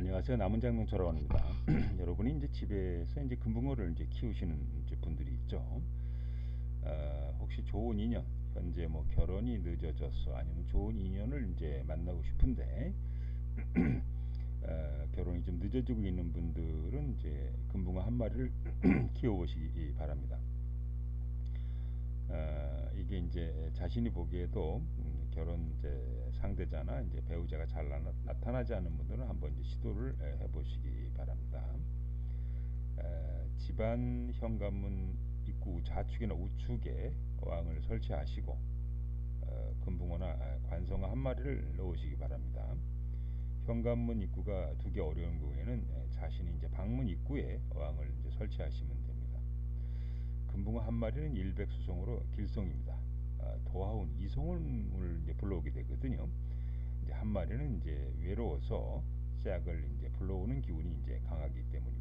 안녕하세요. 남은 장명철라고 합니다. 여러분이 이제 집에서 이제 금붕어를 이제 키우시는 이제 분들이 있죠. 어, 혹시 좋은 인연, 현재 뭐 결혼이 늦어졌어, 아니면 좋은 인연을 이제 만나고 싶은데 어, 결혼이 좀 늦어지고 있는 분들은 이제 금붕어 한 마리를 키워보시기 바랍니다. 어, 이게 이제 자신이 보기에도 음, 결혼 이제 상대자나 이제 배우자가 잘 나, 타나지 않은 분들은 한번 이제 시도를 해보시기 바랍니다. 에, 집안 현관문 입구 좌측이나 우측에 왕을 설치하시고 어, 금붕어나 관성어 한 마리를 넣으시기 바랍니다. 현관문 입구가 두 개 어려운 경우에는 자신이 이제 방문 입구에 왕을 이제 설치하시면 됩니다. 금붕어 한 마리는 일백수성으로 길성입니다. 아, 도하운 이성을 이제 불러오게 되거든요. 이제 한 마리는 이제 외로워서 짝을 이제 불러오는 기운이 이제 강하기 때문입니다.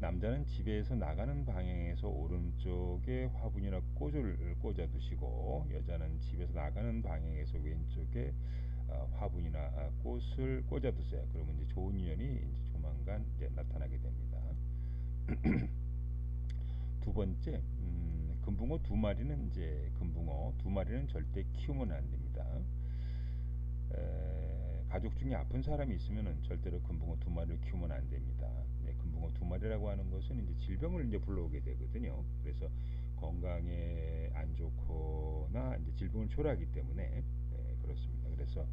남자는 집에서 나가는 방향에서 오른쪽에 화분이나 꽃을 꽂아 두시고 여자는 집에서 나가는 방향에서 왼쪽에 어, 화분이나 꽃을 꽂아 두세요. 그러면 이제 좋은 인연이 이제 조만간 이제 나타나게 됩니다. 두 번째, 음, 금붕어 두 마리는 이제 금붕어 두 마리는 절대 키우면 안 됩니다. 에, 가족 중에 아픈 사람이 있으면은 절대로 금붕어 두 마리를 키우면 안 됩니다. 네, 금붕어 두 마리라고 하는 것은 이제 질병을 이제 불러오게 되거든요. 그래서 건강에 안 좋거나 이제 질병을 초래하기 때문에 네, 그렇습니다. 그래서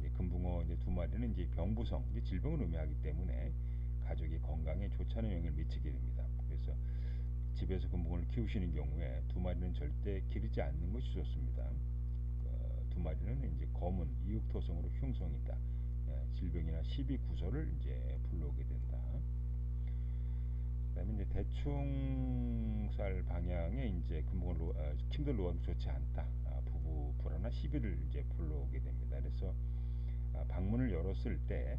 이제 금붕어 이제 두 마리는 이제 병부성, 이제 질병을 의미하기 때문에 가족이 건강에 좋지 않은 영향을 미치게 됩니다. 그래서 집에서 금붕어를 키우시는 경우에 두 마리는 절대 기르지 않는 것이 좋습니다. 어, 두 마리는 이제 검은 이육토성으로 흉성이다. 예, 질병이나 시비 구설을 이제 불러오게 된다. 그다음에 이제 대충 살 방향에 이제 어, 침대를 놓아도 좋지 않다. 아, 부부 불화나 시비를 이제 불러오게 됩니다. 그래서 아, 방문을 열었을 때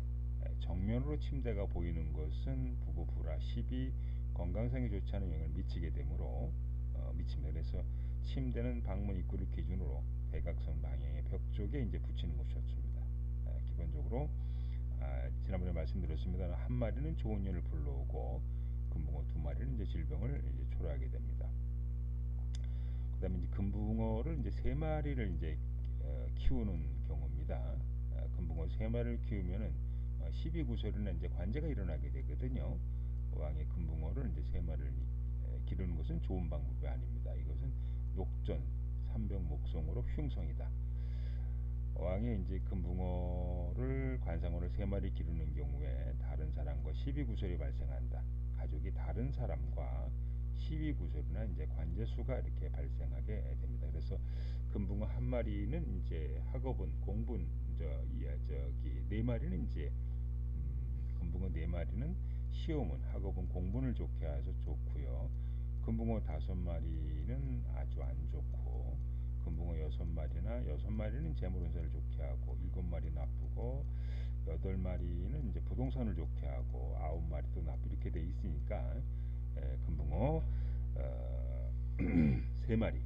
정면으로 침대가 보이는 것은 부부 불화, 시비, 건강상에 좋지 않은 영향을 미치게 되므로 어, 미칩니다. 그래서 침대는 방문 입구를 기준으로 대각선 방향의 벽 쪽에 이제 붙이는 것이 좋습니다. 아, 기본적으로 아, 지난번에 말씀드렸습니다. 한 마리는 좋은 년을 불러오고 금붕어 두 마리는 이제 질병을 이제 초래하게 됩니다. 그다음에 이제 금붕어를 이제 세 마리를 이제 어, 키우는 경우입니다. 아, 금붕어 세 마리를 키우면은 어, 12구설이나 이제 관제가 일어나게 되거든요. 왕의 금붕어를 이제 세 마리를 기르는 것은 좋은 방법이 아닙니다. 이것은 녹전, 삼병 목성으로 흉성이다. 왕의 이제 금붕어를 관상어를 세 마리 기르는 경우에 다른 사람과 시비구설이 발생한다. 가족이 다른 사람과 시비구설이나 이제 관제수가 이렇게 발생하게 됩니다. 그래서 금붕어 한 마리는 이제 학업은 공분 저 저기 네 마리는 이제 음, 금붕어 네 마리는 시험은 학업은 공분을 좋게 해서 좋고요. 금붕어 다섯 마리는 아주 안 좋고 금붕어 여섯 마리나 여섯 마리는 재물운세를 좋게 하고 일곱 마리 나쁘고 여덟 마리는 이제 부동산을 좋게 하고 아홉 마리도 나쁘 이렇게 돼 있으니까 에, 금붕어 어, 세 마리,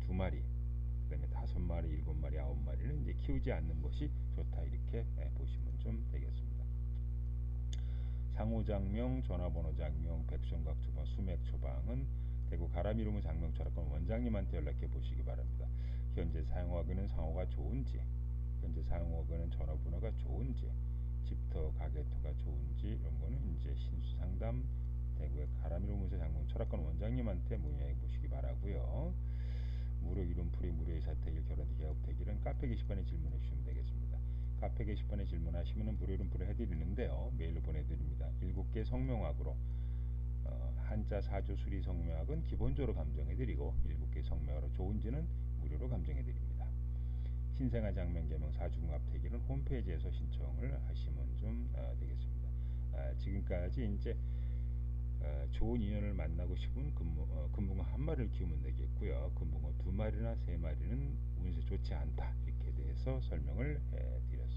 두 마리, 그다음에 다섯 마리, 일곱 마리, 아홉 마리는 이제 키우지 않는 것이 좋다 이렇게 에, 보시면 좀 되겠습니다. 상호장명, 전화번호 장명, 백성각 처방, 수맥 처방은 대구 가라미루무 장명 철학관 원장님한테 연락해 보시기 바랍니다. 현재 사용하기는 상호가 좋은지, 현재 사용하기는 전화번호가 좋은지, 집터 가게터가 좋은지 이런 거는 이제 신수 상담 대구의 가라미루무새 장명 철학관 원장님한테 문의해 보시기 바라고요. 무료 이름풀이 무료 이사택일 결혼 기업 대기는 카페 게시판에 질문해 주시면 되겠습니다. 카페 게시판에 질문하시면 무료 이름풀을 해드리는데요. 메일로 보내드립니다. 7개 성명학으로 어, 한자 사조 수리 성명학은 기본적으로 감정해드리고 7개 성명학으로 좋은지는 무료로 감정해드립니다. 신생아 장면 개명 사중합 대기는 홈페이지에서 신청을 하시면 좀 어, 되겠습니다. 아, 지금까지 이제 어, 좋은 인연을 만나고 싶은 금붕, 어, 금붕어 한 마리를 키우면 되겠고요. 금붕어 두 마리나 세 마리는 운세 좋지 않다 이렇게 대해서 설명을 해드립니다.